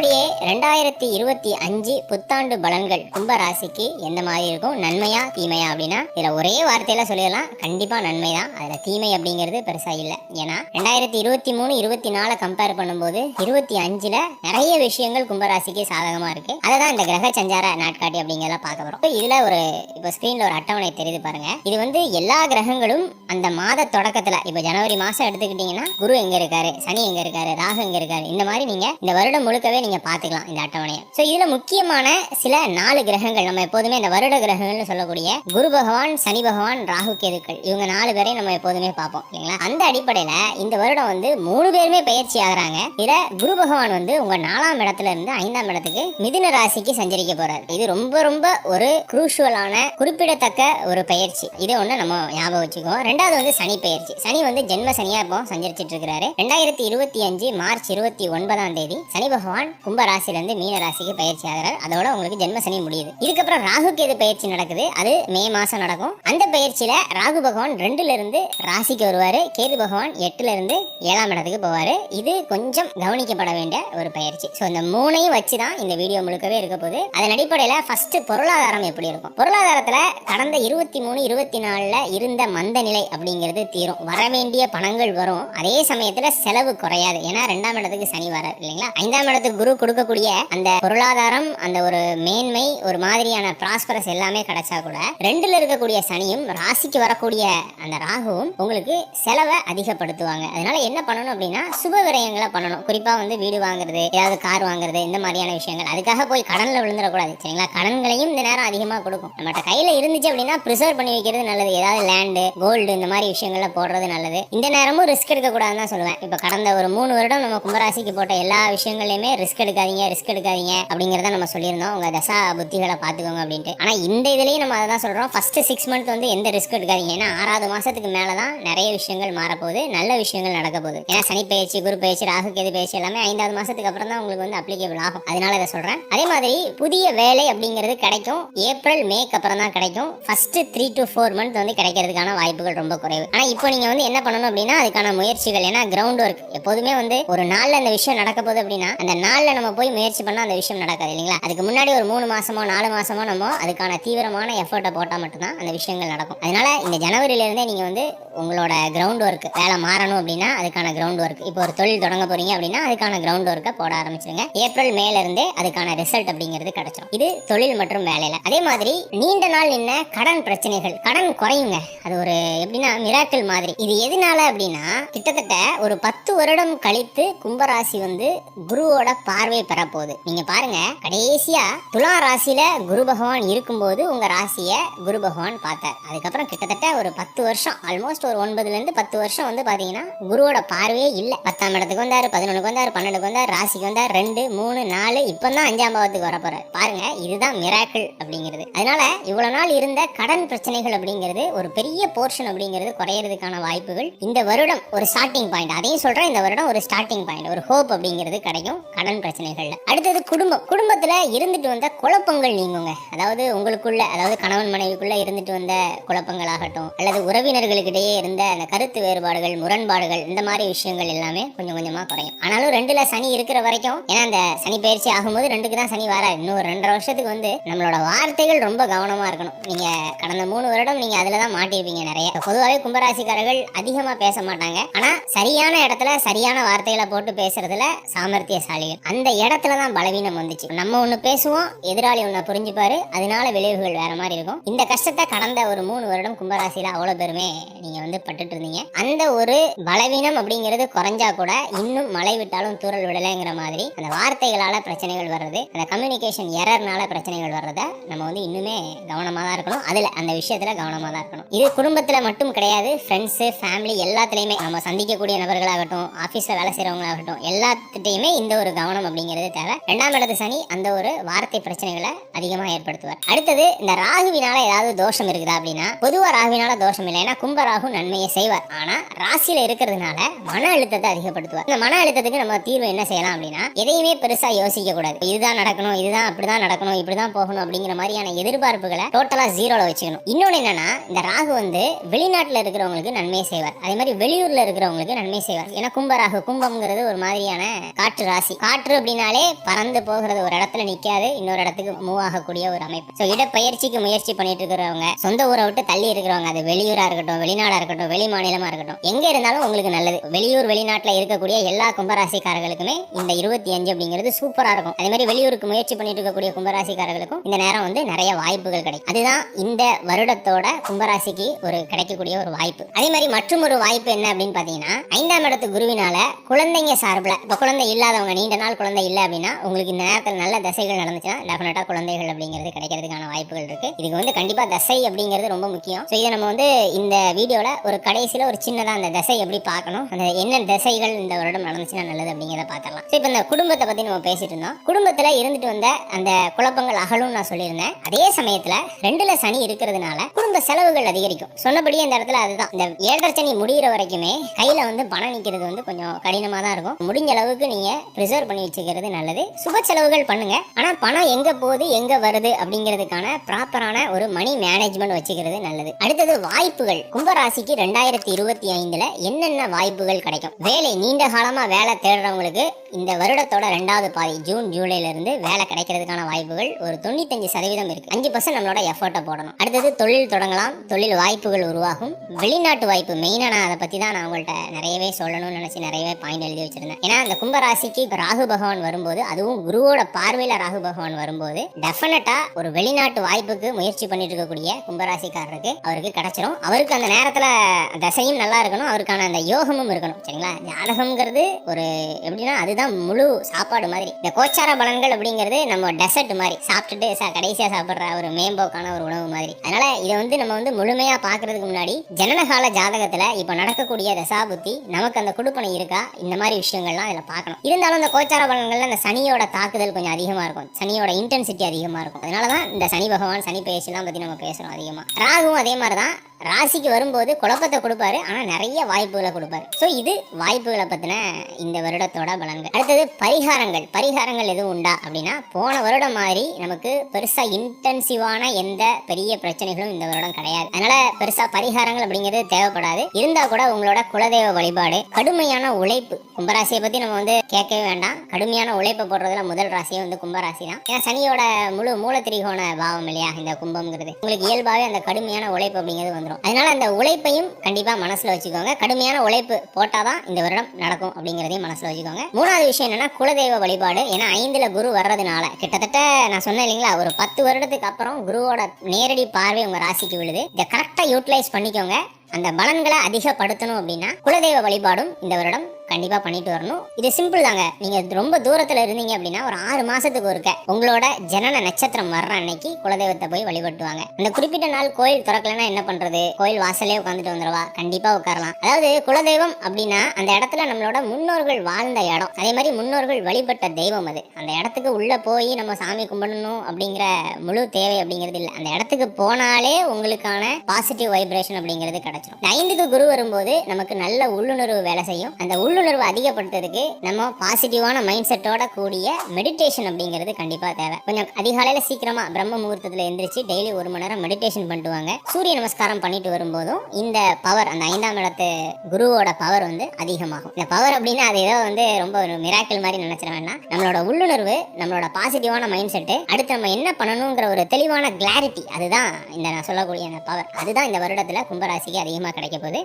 அப்படியே ரெண்டாயிரத்தி இருபத்தி அஞ்சு புத்தாண்டு பலன்கள் கும்ப ராசிக்கு எந்த மாதிரி இருக்கும்? நன்மையா தீமையா அப்படின்னா இதுல ஒரே வார்த்தையில சொல்லிடலாம். கண்டிப்பா நன்மை தான் அதுல தீமை அப்படிங்கிறது பெருசா இல்ல. ஏன்னா ரெண்டாயிரத்தி இருபத்தி மூணு இருபத்தி நாலு கம்பேர் பண்ணும்போது இருபத்தி அஞ்சுல நிறைய விஷயங்கள் கும்பராசிக்கு சாதகமா இருக்கு. அதை இந்த கிரக சஞ்சார நாட்காட்டி அப்படிங்கிறத பார்க்க போறோம். இதுல ஒரு இப்ப ஸ்கிரீன்ல ஒரு அட்டவணை தெரியுது பாருங்க. இது வந்து எல்லா கிரகங்களும் அந்த மாத தொடக்கத்துல இப்ப ஜனவரி மாசம் எடுத்துக்கிட்டீங்கன்னா குரு எங்க இருக்காரு? சனி எங்க இருக்காரு? ராகு எங்க இருக்காரு? இந்த மாதிரி நீங்க இந்த வருடம் முழுக்கவே நீங்க பாத்துக்கலாம் இந்த அட்டவணையை. சோ இதுல முக்கியமான சில நாலு கிரகங்கள் நம்ம எப்போதுமே இந்த வருட கிரகங்கள்னு சொல்லக்கூடிய குரு பகவான் சனி பகவான் ராகு கேதுக்கள் இவங்க நாலு பேரையும் நம்ம எப்போதுமே பார்ப்போம் இல்லைங்களா? அந்த அடிப்படையில இந்த வருடம் வந்து மூணு பேருமே பயிற்சி ஆகுறாங்க. இதுல குரு பகவான் வந்து உங்க நாலாம் இடத்துல இருந்து ஐந்தாம் இடத்துக்கு மிதுன ராசிக்கு சஞ்சரிக்க போறாரு. இது ரொம்ப ரொம்ப ஒரு குரூஷுவலான குறிப்பிடத்தக்க ஒரு பயிற்சி இதை ஒண்ணு நம்ம ஞாபகம் வச்சுக்கோம் ரெண்டாவது வந்து சனி பயிற்சி சனி வந்து ஜென்ம சனியா இப்போ சஞ்சரிச்சிட்டு இருக்கிறாரு. ரெண்டாயிரத்தி இருபத்தி அஞ்சு மார்ச் இருபத்தி ஒன்பதாம் தேதி சனி பகவான் கும்ப ராசில மீன ராசிக்கு பயிற்சி ஆகிறார். அதோட உங்களுக்கு ஜென்மசனி முடியுது. இதுக்கப்புறம் ராகு கேது பயிற்சி நடக்குது. அது மே மாசம் நடக்கும். அந்த பயிற்சியில ராகு பகவான் ரெண்டுல இருந்து ராசிக்கு வருவாரு. கேது பகவான் எட்டுல இருந்து ஏழாம் இடத்துக்கு போவாரு. இது கொஞ்சம் கவனிக்கப்பட வேண்டிய ஒரு பயிற்சி. ஸோ இந்த மூணையும் வச்சு தான் இந்த வீடியோ முழுக்கவே இருக்க போகுது. அதன் அடிப்படையில ஃபர்ஸ்ட் பொருளாதாரம் எப்படி இருக்கும்? பொருளாதாரத்துல கடந்த இருபத்தி மூணு இருபத்தி நாலுல இருந்த மந்த நிலை அப்படிங்கிறது தீரும். வர வேண்டிய பணங்கள் வரும். அதே சமயத்துல செலவு குறையாது. ஏன்னா ரெண்டாம் இடத்துக்கு சனி வராது இல்லைங்களா? ஐந்தாம் இடத்துக்கு குரு கொடுக்கக்கூடிய அந்த பொருளாதாரம் அந்த ஒரு மேன்மை ஒரு மாதிரியான ப்ராஸ்பரஸ் எல்லாமே கிடைச்சா கூட ரெண்டுல இருக்கக்கூடிய சனியும் ராசிக்கு வரக்கூடிய அந்த ராகுவும் உங்களுக்கு செலவை அதிகப்படுத்துவாங்க. அதனால என்ன பண்ணணும் அப்படின்னா சுப விரயங்களை பண்ணணும். குறிப்பா வந்து வீடு வாங்குறது ஏதாவது கார் வாங்குறது இந்த மாதிரியான விஷயங்கள். அதுக்காக போய் கடன்ல விழுந்துடக்கூடாது சரிங்களா? கடன்களையும் இந்த நேரம் அதிகமா கொடுக்கும். நம்மகிட்ட கையில இருந்துச்சு அப்படின்னா ப்ரிசர்வ் பண்ணி வைக்கிறது நல்லது. ஏதாவது லேண்டு கோல்டு இந்த மாதிரி விஷயங்கள்ல போடுறது நல்லது. இந்த நேரமும் ரிஸ்க் எடுக்க கூடாதுன்னு தான் சொல்லுவேன். இப்ப கடந்த ஒரு மூணு வருடம் நம்ம கும்பராசிக்கு போட்ட எல்லா விஷயங்களையுமே ரிஸ்க் எடுக்காதீங்க ரிஸ்க் எடுக்காதீங்க அப்படிங்கிறத நம்ம சொல்லியிருந்தோம். உங்க தசா புத்திகளை பாத்துக்கோங்க அப்படின்ட்டு. ஆனா இந்த இதுலயும் நம்ம அதை தான் சொல்றோம். ஃபர்ஸ்ட் சிக்ஸ் மந்த் வந்து எந்த ரிஸ்க் எடுக்காதீங்க. ஏன்னா ஆறாவது மாசத்துக்கு மேலே தான் நிறைய விஷயங்கள் மாறப்போகுது. நல்ல விஷயங்கள் நடக்க போகுது ஏன்னா சனி பயிற்சி குரு பயிற்சி ராகு கேது பயிற்சி எல்லாமே ஐந்தாவது மாசத்துக்கு அப்புறம் தான் உங்களுக்கு வந்து அப்ளிகேபிள் ஆகும். அதனால இதை சொல்றேன். அதே மாதிரி புதிய வேலை அப்படிங்கிறது கிடைக்கும். ஏப்ரல் மேக்கு அப்புறம் தான் கிடைக்கும். First three to four month வந்து கிடைக்கிறதுக்கான வாய்ப்புகள் ரொம்ப குறைவு. ஆனா இப்போ நீங்க வந்து என்ன பண்ணணும் அப்படின்னா அதுக்கான முயற்சிகள். ஏன்னா கிரவுண்ட் ஒர்க் எப்போதுமே வந்து ஒரு நாள்ல அந்த விஷயம் நடக்க போகுது அப்படின்னா அந்த நாள்ல நம்ம போய் முயற்சி பண்ணால் அந்த விஷயம் நடக்காது இல்லைங்களா? அதுக்கு முன்னாடி ஒரு மூணு மாசமோ நாலு மாசமோ நம்ம அதுக்கான தீவிரமான எஃபர்ட்டை போட்டால் மட்டும்தான் அந்த விஷயங்கள் நடக்கும். அதனால இந்த ஜனவரியிலேருந்தே இருந்தே நீங்க வந்து உங்களோட கிரவுண்ட் ஒர்க் வேலை மாறணும் அப்படின்னா அதுக்கான கிரவுண்ட் ஒர்க் இப்போ ஒரு தொழில் தொடங்க போறீங்க அப்படின்னா அதுக்கான கிரவுண்ட் ஒர்க்கை போட ஆரம்பிச்சிருங்க. ஏப்ரல் மேல இருந்தே அதுக்கான ரிசல்ட் அப்படிங்கிறது கிடைச்சிடும் இது தொழில் மற்றும் வேலையில. அதே மாதிரி நீண்ட நாள் நின்ன கடன் பிரச்சனைகள் கடன் குறையுங்க. அது ஒரு எப்படின்னா மிராக்கிள் மாதிரி. இது எதனால அப்படின்னா கிட்டத்தட்ட ஒரு பத்து வருடம் கழித்து கும்பராசி வந்து குருவோட பார்வை பெறப்போகுது. நீங்க பாருங்க கடைசியா துலா ராசியில குரு பகவான் இருக்கும்போது உங்க ராசிய குரு பகவான் பார்த்தார். அதுக்கப்புறம் கிட்டத்தட்ட ஒரு பத்து வருஷம் ஆல்மோஸ்ட் ஒரு ஒன்பதுல இருந்து பத்து வருஷம் வந்து பாத்தீங்கன்னா குருவோட பார்வையே இல்ல. பத்தாம் இடத்துக்கு வந்தாரு பதினொன்னுக்கு வந்தாரு பன்னெண்டுக்கு வந்தாரு ராசிக்கு வந்தார் ரெண்டு மூணு நாலு இப்பதான் அஞ்சாம் பாவத்துக்கு வர போறாரு. பாருங்க இதுதான் மிராக்கிள் அப்படிங்கிறது. அதனால இவ்வளவு நாள் இருந்த கடன் பிரச்சனைகள் அப்படிங்கிறது ஒரு பெரிய போர்ஷன் அப்படிங்கிறது குறையறதுக்கான வாய்ப்புகள் இந்த வருடம் ஒரு ஸ்டார்டிங் பாயிண்ட் அதையும் சொல்றேன் இந்த வருடம் ஒரு ஸ்டார்டிங் பாயிண்ட் ஒரு ஹோப் அப்படிங்கிறது கிடைக்கும். கடன் பிரச்சனைகள்ல அடுத்தது குடும்பம். குடும்பத்துல இருந்துட்டு வந்த குழப்பங்கள் நீங்குங்க. அதாவது உங்களுக்குள்ள அதாவது கணவன் மனைவிக்குள்ள இருந்துட்டு வந்த குழப்பங்களாகட்டும் அல்லது உறவினர்களுக்கிடையே இருந்த அந்த கருத்து வேறுபாடுகள் முரண்பாடுகள் இந்த மாதிரி விஷயங்கள் எல்லாமே கொஞ்சம் கொஞ்சமா குறையும். ஆனாலும் ரெண்டுல சனி இருக்கிற வரைக்கும் ஏன்னா அந்த சனி பயிற்சி ஆகும்போது ரெண்டுக்கு தான் சனி வராது இன்னும் ரெண்டரை வருஷத்துக்கு வந்து நம்மளோட வார்த்தைகள் ரொம்ப கவனமா இருக்கணும். நீங்க கடந்த மூணு வருடம் நீங்க அதுல தான் மாட்டிருப்பீங்க நிறைய. பொதுவாகவே கும்பராசிக்காரர்கள் அதிகமா பேச மாட்டாங்க. ஆனா சரியான இடத்துல சரியான வார்த்தைகளை போட்டு பேசுறதுல சாமர்த்தியசாலிகள். அந்த இடத்துல தான் பலவீனம் வந்துச்சு. நம்ம ஒண்ணு பேசுவோம் எதிராளி ஒண்ணு புரிஞ்சுப்பாரு அதனால விளைவுகள் வேற மாதிரி இருக்கும். இந்த கஷ்டத்தை கடந்த ஒரு மூணு வருடம் கும்பராசியில அவ்வளவு பேருமே நீங்க வந்து பட்டுட்டு இருந்தீங்க. அந்த ஒரு பலவீனம் அப்படிங்கிறது குறைஞ்சா கூட இன்னும் மழை விட்டாலும் தூரல் விடலைங்கிற மாதிரி அந்த வார்த்தைகளால பிரச்சனைகள் வர்றது அந்த கம்யூனிகேஷன் எரர்னால பிரச்சனைகள் வர்றத நம்ம வந்து இன்னுமே கவனமா தான் இருக்கணும். அதுல அந்த விஷயத்துல கவனமா தான் இருக்கணும். இது குடும்பத்துல மட்டும் கிடையாது ஃப்ரெண்ட்ஸ் ஃபேமிலி எல்லாத்துலயுமே. நம்ம சந்திக்கக்கூடிய நபர்களாகட்டும் ஆபீஸ்ல வேலை செய்யறவங்களாகட்டும் எல்லாத்துட்டையுமே இந்த ஒரு கவனம் காரணம் அப்படிங்கிறது தேவை. ரெண்டாம் இடத்து சனி அந்த ஒரு வார்த்தை பிரச்சனைகளை அதிகமா ஏற்படுத்துவார். அடுத்தது இந்த ராகுவினால ஏதாவது தோஷம் இருக்குதா அப்படின்னா பொதுவா ராகுவினால தோஷம் இல்லை. ஏன்னா கும்பராகு நன்மையை செய்வார். ஆனா ராசியில இருக்கிறதுனால மன அழுத்தத்தை அதிகப்படுத்துவார். இந்த மன அழுத்தத்துக்கு நம்ம தீர்வு என்ன செய்யலாம் அப்படின்னா எதையுமே பெருசா யோசிக்க கூடாது இதுதான் நடக்கணும் இதுதான் அப்படிதான் நடக்கணும் இப்படிதான் போகணும் அப்படிங்கிற மாதிரியான எதிர்பார்ப்புகளை டோட்டலா ஜீரோல வச்சுக்கணும். இன்னொன்னு என்னன்னா இந்த ராகு வந்து வெளிநாட்டுல இருக்கிறவங்களுக்கு நன்மை செய்வார். அதே மாதிரி வெளியூர்ல இருக்கிறவங்களுக்கு நன்மை செய்வார். ஏன்னா கும்பராகு கும்பம்ங்கிறது ஒரு மாதிரியான காற்று ராசி. காற்று காற்று அப்படின்னாலே பறந்து போகிறது. ஒரு இடத்துல நிக்காது இன்னொரு இடத்துக்கு மூவ் ஆகக்கூடிய ஒரு அமைப்பு. ஸோ இடப்பெயர்ச்சிக்கு முயற்சி பண்ணிட்டு இருக்கிறவங்க சொந்த ஊரை விட்டு தள்ளி இருக்கிறவங்க அது வெளியூரா இருக்கட்டும் வெளிநாடா இருக்கட்டும் வெளி மாநிலமா இருக்கட்டும் எங்க இருந்தாலும் உங்களுக்கு நல்லது. வெளியூர் வெளிநாட்டுல இருக்கக்கூடிய எல்லா கும்பராசிக்காரர்களுக்குமே இந்த இருபத்தி அஞ்சு அப்படிங்கிறது சூப்பரா இருக்கும். அதே மாதிரி வெளியூருக்கு முயற்சி பண்ணிட்டு இருக்கக்கூடிய கும்பராசிக்காரர்களுக்கும் இந்த நேரம் வந்து நிறைய வாய்ப்புகள் கிடைக்கும். அதுதான் இந்த வருடத்தோட கும்பராசிக்கு ஒரு கிடைக்கக்கூடிய ஒரு வாய்ப்பு. அதே மாதிரி மற்றும் ஒரு வாய்ப்பு என்ன அப்படின்னு பாத்தீங்கன்னா ஐந்தாம் இடத்து குருவினால குழந்தைங்க சார்பில் இப்போ குழந்தை இல்லாதவங்க நீண்ட நாள் குழந்தை இல்லை அப்படின்னா உங்களுக்கு இந்த நேரத்தில் நல்ல தசைகள் நடந்துச்சுன்னா டெஃபினட்டா குழந்தைகள் அப்படிங்கிறது கிடைக்கிறதுக்கான வாய்ப்புகள் இருக்கு. இதுக்கு வந்து கண்டிப்பா தசை அப்படிங்கிறது ரொம்ப முக்கியம். ஸோ இதை நம்ம வந்து இந்த வீடியோல ஒரு கடைசியில ஒரு சின்னதா அந்த தசை எப்படி பார்க்கணும் அந்த என்ன தசைகள் இந்த வருடம் நடந்துச்சுன்னா நல்லது அப்படிங்கிறத பார்த்துடலாம். ஸோ இப்போ இந்த குடும்பத்தை பத்தி நம்ம பேசிட்டு இருந்தோம். குடும்பத்துல இருந்துட்டு வந்த அந்த குழப்பங்கள் அகலும் நான் சொல்லியிருந்தேன். அதே சமயத்துல ரெண்டுல சனி இருக்கிறதுனால குடும்ப செலவுகள் அதிகரிக்கும். சொன்னபடியே இந்த இடத்துல அதுதான். இந்த ஏழரை சனி முடிகிற வரைக்குமே கையில வந்து பணம் நிக்கிறது வந்து கொஞ்சம் கடினமா தான் இருக்கும். முடிஞ்ச அளவுக்கு நீங்க ப்ரிசர்வ் பண்ணி வச்சுக்கிறது நல்லது. சுப செலவுகள் பண்ணுங்க. ஆனா பணம் எங்க போகுது எங்க வருது அப்படிங்கிறதுக்கான ப்ராப்பரான ஒரு மணி மேனேஜ்மெண்ட் வச்சுக்கிறது நல்லது. அடுத்தது வாய்ப்புகள். கும்பராசிக்கு ரெண்டாயிரத்தி இருபத்தி ஐந்துல என்னென்ன வாய்ப்புகள் கிடைக்கும்? வேலை நீண்ட காலமா வேலை தேடுறவங்களுக்கு இந்த வருடத்தோட ரெண்டாவது பாதி ஜூன் ஜூலைல இருந்து வேலை கிடைக்கிறதுக்கான வாய்ப்புகள் ஒரு தொண்ணூத்தஞ்சு சதவீதம் இருக்கு. அஞ்சு பர்சன்ட் நம்மளோட எஃபர்ட்டை போடணும். அடுத்தது தொழில் தொடங்கலாம். தொழில் வாய்ப்புகள் உருவாகும். வெளிநாட்டு வாய்ப்பு மெயினா நான் அதை பத்தி தான் நான் உங்கள்கிட்ட நிறையவே சொல்லணும்னு நினைச்சு நிறையவே பாயிண்ட் எழுதி வச்சிருந்தேன். ஏன்னா அந்த கும்பராசிக்கு ராகு பகவான் வரும்போது அதுவும் குருவோட பார்வையில ராகு பகவான் வரும்போது டெஃபினட்டா ஒரு வெளிநாட்டு வாய்ப்புக்கு முயற்சி பண்ணிட்டு இருக்கக்கூடிய கும்பராசிக்காரருக்கு அவருக்கு கிடைச்சிரும். அவருக்கு அந்த நேரத்துல தசையும் நல்லா இருக்கணும் அவருக்கான அந்த யோகமும் இருக்கணும். சரிங்களா? ஜாதகம்ங்கிறது ஒரு எப்படின்னா அதுதான் முழு சாப்பாடு மாதிரி. இந்த கோச்சார பலன்கள் அப்படிங்கிறது நம்ம டெசர்ட் மாதிரி சாப்பிட்டுட்டு கடைசியா சாப்பிடுற ஒரு மேம்போக்கான ஒரு உணவு மாதிரி. அதனால இதை வந்து நம்ம வந்து முழுமையா பாக்குறதுக்கு முன்னாடி ஜனனகால ஜாதகத்துல இப்ப நடக்கக்கூடிய தசாபுத்தி நமக்கு அந்த குடுப்பனை இருக்கா? இந்த மாதிரி விஷயங்கள்லாம் இதுல பார்க்கணும். இருந்தாலும் இந்த கோச்சார பலன்கள்ல அந்த சனியோட தாக்குதல் கொஞ்சம் அதிகமா இருக்கும். சனியோட இன்டென்சிட்டி அதிகமா இருக்கும். அதனாலதான் இந்த சனி பகவான் சனி பயிற்சிலாம் பத்தி நம்ம பேசுறோம் அதிகமா. ராகுவும் அதே மாதிரிதான். ராசிக்கு வரும்போது குழப்பத்தை கொடுப்பாரு ஆனா நிறைய வாய்ப்புகளை கொடுப்பாரு. ஸோ இது வாய்ப்புகளை பத்தின இந்த வருடத்தோட பலன்கள். அடுத்தது பரிகாரங்கள். பரிகாரங்கள் எதுவும் உண்டா அப்படின்னா போன வருடம் மாதிரி நமக்கு பெருசா இன்டென்சிவான எந்த பெரிய பிரச்சனைகளும் இந்த வருடம் கிடையாது. அதனால பெருசா பரிகாரங்கள் அப்படிங்கிறது தேவைப்படாது. இருந்தா கூட உங்களோட குலதெய்வ வழிபாடு கடுமையான உழைப்பு. கும்பராசியை பத்தி நம்ம வந்து கேட்கவே வேண்டாம். கடுமையான உழைப்பை போடுறதுல முதல் ராசியே வந்து கும்பராசி தான். ஏன்னா சனியோட முழு மூல திரிகோண பாவம் இல்லையா இந்த கும்பம்ங்கிறது. உங்களுக்கு இயல்பாவே அந்த கடுமையான உழைப்பு அப்படிங்கிறது வந்து வந்துடும் அதனால அந்த உழைப்பையும் கண்டிப்பா மனசுல வச்சுக்கோங்க. கடுமையான உழைப்பு போட்டாதான் இந்த வருடம் நடக்கும் அப்படிங்கிறதையும் மனசுல வச்சுக்கோங்க. மூணாவது விஷயம் என்னன்னா குலதெய்வ வழிபாடு. ஏன்னா ஐந்துல குரு வர்றதுனால கிட்டத்தட்ட நான் சொன்னேன் இல்லைங்களா ஒரு பத்து வருடத்துக்கு அப்புறம் குருவோட நேரடி பார்வை உங்க ராசிக்கு விழுது. இதை கரெக்டா யூட்டிலைஸ் பண்ணிக்கோங்க. அந்த பலன்களை அதிகப்படுத்தணும் அப்படின்னா குலதெய்வ வழிபாடும் இந்த வருடம் கண்டிப்பா பண்ணிட்டு வரணும். இது சிம்பிள் தாங்க. நீங்க ரொம்ப தூரத்துல இருந்தீங்க அப்படின்னா ஒரு ஆறு மாசத்துக்கு ஒருக்க உங்களோட ஜனன நட்சத்திரம் வர்ற அன்னைக்கு குலதெய்வத்தை போய் வழிபட்டுவாங்க. அந்த குறிப்பிட்ட நாள் கோயில் திறக்கலன்னா என்ன பண்றது? கோயில் வாசலே உட்காந்துட்டு வந்துருவா. கண்டிப்பா உட்காரலாம். அதாவது குலதெய்வம் அப்படின்னா அந்த இடத்துல நம்மளோட முன்னோர்கள் வாழ்ந்த இடம். அதே மாதிரி முன்னோர்கள் வழிபட்ட தெய்வம் அது. அந்த இடத்துக்கு உள்ள போய் நம்ம சாமி கும்பிடணும் அப்படிங்கிற முழு தேவை அப்படிங்கிறது இல்லை. அந்த இடத்துக்கு போனாலே உங்களுக்கான பாசிட்டிவ் வைப்ரேஷன் அப்படிங்கிறது கிடைக்கும். இந்த ஐந்துக்கு குரு வரும்போது நமக்கு நல்ல உள்ளுணர்வு வேலை செய்யும். அந்த உள்ளுணர்வு அதிகப்படுத்துறதுக்கு நம்ம பாசிட்டிவான மைண்ட் செட்டோட கூடிய மெடிடேஷன் அப்படிங்கிறது கண்டிப்பா தேவை. கொஞ்சம் அதிகாலையில சீக்கிரமா பிரம்ம முகூர்த்தத்துல எந்திரிச்சு டெய்லி ஒரு மணி நேரம் மெடிடேஷன் பண்ணிட்டு வாங்க சூரிய நமஸ்காரம் பண்ணிட்டு வரும்போதும் இந்த பவர் அந்த ஐந்தாம் இடத்து குருவோட பவர் வந்து அதிகமாகும். இந்த பவர் அப்படின்னா அது ஏதோ வந்து ரொம்ப ஒரு மிராக்கிள் மாதிரி நினைச்சிட வேண்டாம். நம்மளோட உள்ளுணர்வு நம்மளோட பாசிட்டிவான மைண்ட் செட்டு அடுத்து நம்ம என்ன பண்ணணுங்கிற ஒரு தெளிவான கிளாரிட்டி அதுதான் இந்த நான் சொல்லக்கூடிய அந்த பவர் அதுதான் இந்த வருடத்துல கும்பராசிக்கு அதிகமாக கிடைக்க போகுது.